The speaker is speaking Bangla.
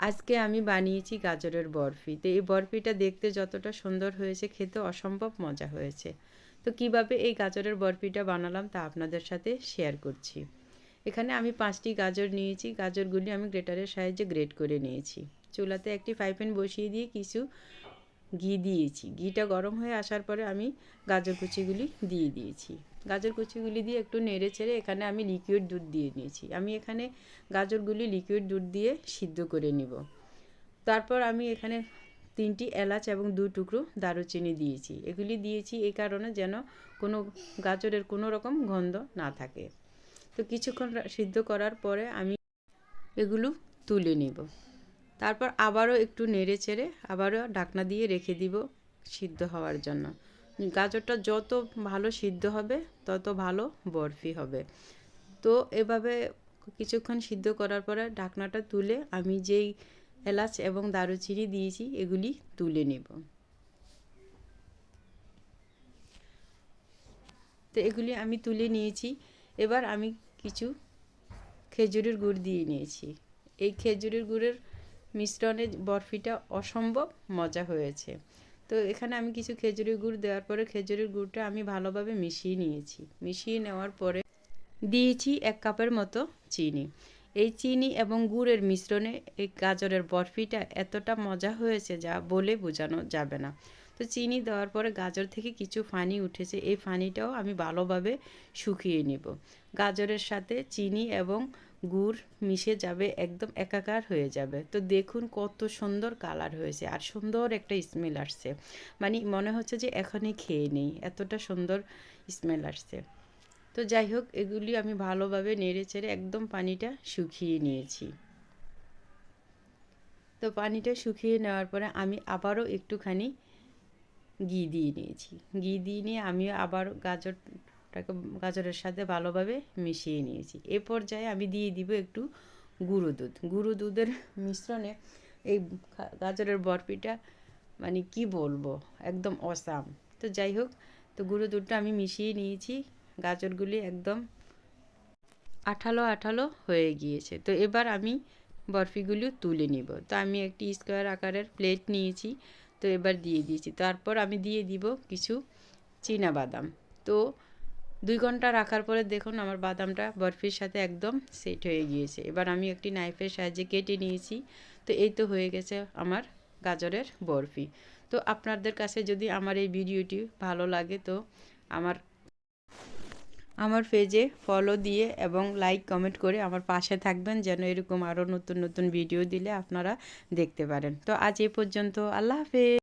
আজকে আমি বানিয়েছি গাজরের বরফি। তো এই বরফিটা দেখতে যতটা সুন্দর হয়েছে খেতে অসম্ভব মজা হয়েছে। তো কীভাবে এই গাজরের বরফিটা বানালাম তা আপনাদের সাথে শেয়ার করছি। এখানে আমি পাঁচটি গাজর নিয়েছি। গাজরগুলি আমি গ্রেটারের সাহায্যে গ্রেট করে নিয়েছি। চুলাতে একটি ফ্রাই বসিয়ে দিয়ে কিছু ঘি দিয়েছি। ঘিটা গরম হয়ে আসার পরে আমি গাজর কুচিগুলি দিয়ে দিয়েছি। গাজর কুচিগুলি দিয়ে একটু নেড়ে চেড়ে এখানে আমি লিকুইড দুধ দিয়ে নিয়েছি। আমি এখানে গাজরগুলি লিকুইড দুধ দিয়ে সিদ্ধ করে নিব। তারপর আমি এখানে তিনটি এলাচ এবং দু টুকরো দারুচিনি দিয়েছি। এগুলি দিয়েছি এই কারণে যেন কোনো গাজরের কোনো রকম গন্ধ না থাকে। তো কিছুক্ষণ সিদ্ধ করার পরে আমি এগুলো তুলে নিব। তারপর আবারও একটু নেড়ে চেড়ে আবারও ঢাকনা দিয়ে রেখে দিব সিদ্ধ হওয়ার জন্য। গাজরটা যত ভালো সিদ্ধ হবে, তত ভালো বরফি হবে। তো এভাবে কিছুক্ষণ সিদ্ধ করার পরে ঢাকনাটা তুলে আমি যেই এলাচ এবং দারুচিনি দিয়েছি, এগুলি তুলে নেব। তো এগুলি আমি তুলে নিয়েছি। এবার আমি কিছু খেজুরের গুড় দিয়ে নিয়েছি। এই খেজুরের গুড়ের মিশ্রণে বরফিটা অসম্ভব মজা হয়েছে। তো এখানে আমি কিছু খেজুরের গুড় দেওয়ার পরে খেজুরের গুড়টা আমি ভালোভাবে মিশিয়ে নিয়েছি। মিশিয়ে নেওয়ার পরে দিয়েছি এক কাপের মতো চিনি। এই চিনি এবং গুড়ের মিশ্রণে এই গাজরের বরফিটা এতটা মজা হয়েছে যা বলে বোঝানো যাবে না। তো চিনি দেওয়ার পরে গাজর থেকে কিছু ফানি উঠেছে, এই ফানিটাও আমি ভালোভাবে শুকিয়ে নিব। গাজরের সাথে চিনি এবং গুড় মিশে যাবে, একদম একাকার হয়ে যাবে। তো দেখুন কত সুন্দর কালার হয়েছে আর সুন্দর একটা স্মেল আসছে। মানে মনে হচ্ছে যে এখনই খেয়ে নেই, এতটা সুন্দর স্মেল আসছে। তো যাই হোক, এগুলি আমি ভালোভাবে নেড়ে চেড়ে একদম পানিটা শুকিয়ে নিয়েছি। তো পানিটা শুকিয়ে নেওয়ার পরে আমি আবারও একটুখানি ঘি দিয়ে নিয়েছি। ঘি দিয়ে নিয়ে আমি আবার গাজরটাকে গাজরের সাথে ভালোভাবে মিশিয়ে নিয়েছি। এ পর্যায়ে আমি দিয়ে দিব একটু গুঁড়ো দুধ। গুঁড়ো দুধের মিশ্রণে এই গাজরের বরফিটা মানে কি বলব, একদম অসাম। তো যাই হোক, তো গুঁড়ো দুধটা আমি মিশিয়ে নিয়েছি। গাজরগুলি একদম আঠালো আঠালো হয়ে গিয়েছে। তো এবার আমি বরফিগুলো তুলে নিব। তো আমি একটি স্কোয়ার আকারের প্লেট নিয়েছি। তো এবার দিয়ে দিয়েছি। তারপর আমি দিয়ে দিব কিছু বাদাম তো দুই ঘণ্টা রাখার পরে দেখুন আমার বাদামটা বরফির সাথে একদম সেট হয়ে গিয়েছে। এবার আমি একটি নাইফের সাহায্যে কেটে নিয়েছি। তো এই তো হয়ে গেছে আমার গাজরের বরফি। তো আপনাদের কাছে যদি আমার এই ভিডিওটি ভালো লাগে তো আমার আমার পেজে ফলো দিয়ে এবং লাইক কমেন্ট করে আমার পাশে থাকবেন যেন এরকম আরও নতুন নতুন ভিডিও দিলে আপনারা দেখতে পারেন। তো আজ এ পর্যন্ত, আল্লাহ হাফেজ।